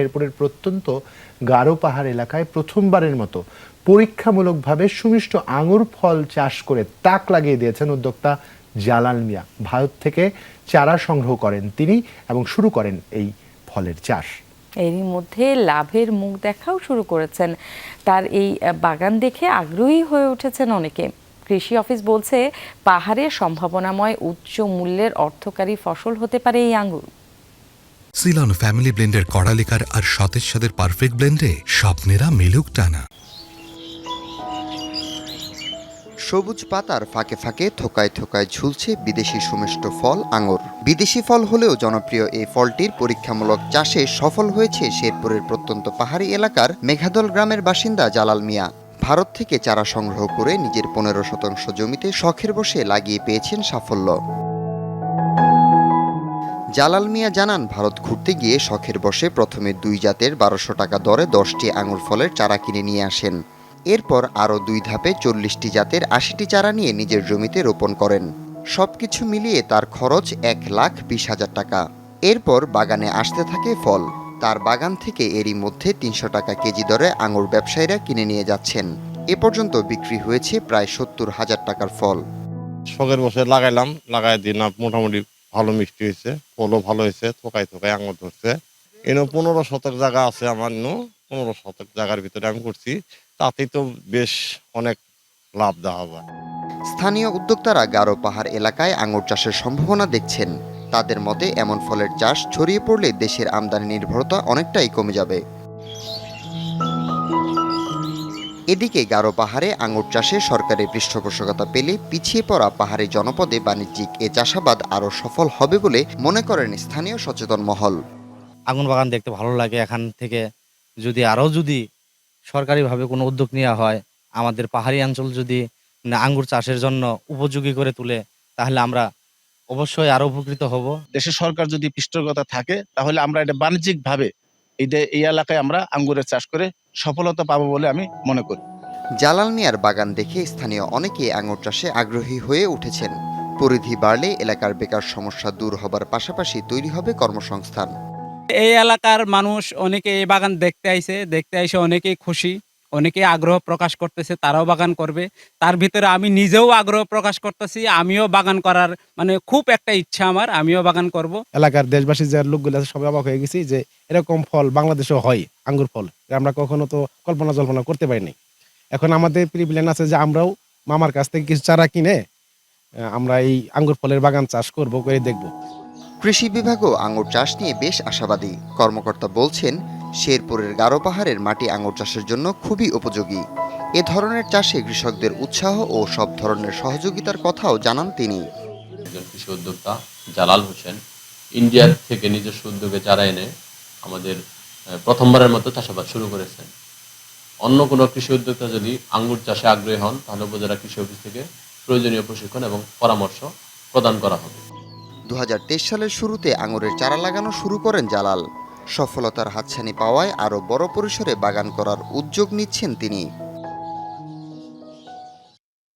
শেরপুরের প্রত্যন্ত গারো পাহাড় এলাকায় প্রথমবারের মতো পরীক্ষামূলকভাবে সুমিষ্ট আঙুর ফল চাষ করে তাক লাগিয়ে দিয়েছেন উদ্যোক্তা জালাল মিয়া। ভারত থেকে চারা সংগ্রহ করেন তিনি এবং শুরু করেন এই ফলের চাষ। এরই মধ্যে লাভের মুখ দেখাও শুরু করেছেন। তার এই বাগান দেখে আগ্রহী হয়ে উঠেছেন অনেকে। কৃষি অফিস বলছে পাহাড়ে সম্ভাবনাময় উচ্চ মূল্যের অর্থকারী ফসল হতে পারে এই আঙ্গুর সিলন ফ্যামিলি ব্লেন্ডের কড়ালিকার আর সতেজ সাদের পারফেক্ট ব্লেন্ডে স্বপ্নেরা মেলুক টানা। সবুজ পাতার ফাঁকে ফাঁকে থোকায় থোকায় ঝুলছে বিদেশি সুমিষ্ট ফল আঙুর। বিদেশি ফল হলেও জনপ্রিয় এই ফলটির পরীক্ষামূলক চাষে সফল হয়েছে শেরপুরের প্রত্যন্ত পাহাড়ি এলাকার মেঘাদল গ্রামের বাসিন্দা জালাল মিয়া। ভারত থেকে চারা সংগ্রহ করে নিজের পনেরো শতাংশ জমিতে শখের বসে লাগিয়ে পেয়েছেন সাফল্য। জালাল মিয়া জানান, ভারত ঘুরতে গিয়ে শখের বসে প্রথমে দুই জাতের বারোশো টাকা দরে দশটি আঙুর ফলের চারা কিনে নিয়ে আসেন। এরপর আরও দুই ধাপে চল্লিশটি জাতের আশিটি চারা নিয়ে নিজের জমিতে রোপণ করেন। সব কিছু মিলিয়ে তার খরচ এক লাখ বিশ হাজার টাকা। এরপর বাগানে আসতে থাকে ফল। তার বাগান থেকে এরই মধ্যে তিনশো টাকা কেজি দরে আঙুর ব্যবসায়ীরা কিনে নিয়ে যাচ্ছেন। এ পর্যন্ত বিক্রি হয়েছে প্রায় সত্তর হাজার টাকার ফল। শখের বসে লাগাইলাম, লাগাই দিন মোটামুটি ভালো মিষ্টি হয়েছে, ফলও ভালো হয়েছে, থোকায় থোকায় আঙুর ধরছে। এনে পনেরো শতক জায়গা আছে আমার নো পনেরো শতক জায়গার ভিতরে আমি করছি। তাতেই তো বেশ অনেক লাভ দেওয়া যায় স্থানীয় উদ্যোক্তারা গারো পাহাড় এলাকায় আঙুর চাষের সম্ভাবনা দেখছেন। তাদের মতে এমন ফলের চাষ ছড়িয়ে পড়লে দেশের আমদানি নির্ভরতা অনেকটাই কমে যাবে। এদিকে গারো পাহাড়ে আঙুর চাষে সরকারি পৃষ্ঠপোষকতা পেলে পিছিয়ে পড়া পাহাড়ি জনপদে বাণিজ্যিক এ চাষাবাদ আরও সফল হবে বলে মনে করেন স্থানীয় সচেতন মহল। আগুন বাগান দেখতে ভালো লাগে এখান থেকে। যদি আরও যদি সরকারিভাবে কোনো উদ্যোগ নেওয়া হয় আমাদের পাহাড়ি অঞ্চল যদি না আঙ্গুর চাষের জন্য উপযোগী করে তুলে তাহলে আমরা অবশ্যই আরও উপকৃত হব। দেশের সরকার যদি পৃষ্ঠপোষকতা থাকে তাহলে আমরা এটা বাণিজ্যিক ভাবে এই এই এলাকায় আমরা আঙ্গুরের চাষ করে সফলতা পাবো বলে আমি মনে করি। জালাল মিয়ার বাগান দেখে স্থানীয় অনেকে আঙুর চাষে আগ্রহী হয়ে উঠেছেন। পরিধি বাড়লে এলাকার বেকার সমস্যা দূর হবার পাশাপাশি তৈরি হবে কর্মসংস্থান। এই এলাকার মানুষ অনেকে এই বাগান দেখতে আইছে দেখতে আইসে অনেকেই খুশি। অনেকেই আগ্রহ প্রকাশ করতেছে তারাও বাগান করবে। তার ভিতরে আমি নিজেও আগ্রহ প্রকাশ করতেছি আমিও বাগান করার মানে খুব একটা ইচ্ছা আমার আমিও বাগান করব। এলাকার দেশবাসী যে লোকগুলো আছে সবাই অবাক হয়ে গেছি যে এরকম ফল বাংলাদেশেও হয় আঙ্গুর ফল। আমরা কখনো তো কল্পনা জল্পনা করতে পারিনি। এখন আমাদের প্রিপ্ল্যান আছে যে আমরাও মামার কাছ থেকে কিছু চারা কিনে আমরা এই আঙ্গুর ফলের বাগান চাষ করব করে দেখব। কৃষি বিভাগও আঙ্গুর চাষ নিয়ে বেশ আশাবাদী। কর্মকর্তা বলছেন শেরপুরের গারো পাহাড়ের মাটি আঙুর চাষের জন্য খুবই উপযোগী। এ ধরনের চাষে কৃষকদের উৎসাহ ও সব ধরনের সহযোগিতার কথাও জানান তিনি। একজন কৃষি উদ্যোক্তা জালাল হোসেন। ইন্ডিয়ার থেকে নিজস্ব উদ্যোগে চারা এনে আমাদের প্রথমবারের মতো চাষাবাদ শুরু করেছেন। অন্য কোনো কৃষি উদ্যোক্তা যদি আঙ্গুর চাষে আগ্রহী হন তাহলে উপজেলা কৃষি অফিস থেকে প্রয়োজনীয় প্রশিক্ষণ এবং পরামর্শ প্রদান করা হবে। দু হাজার তেইশ সালের শুরুতে আঙুরের চারা লাগানো শুরু করেন জালাল। সফলতার হাতছানি পাওয়ায় আরও বড় পরিসরে বাগান করার উদ্যোগ নিচ্ছেন তিনি।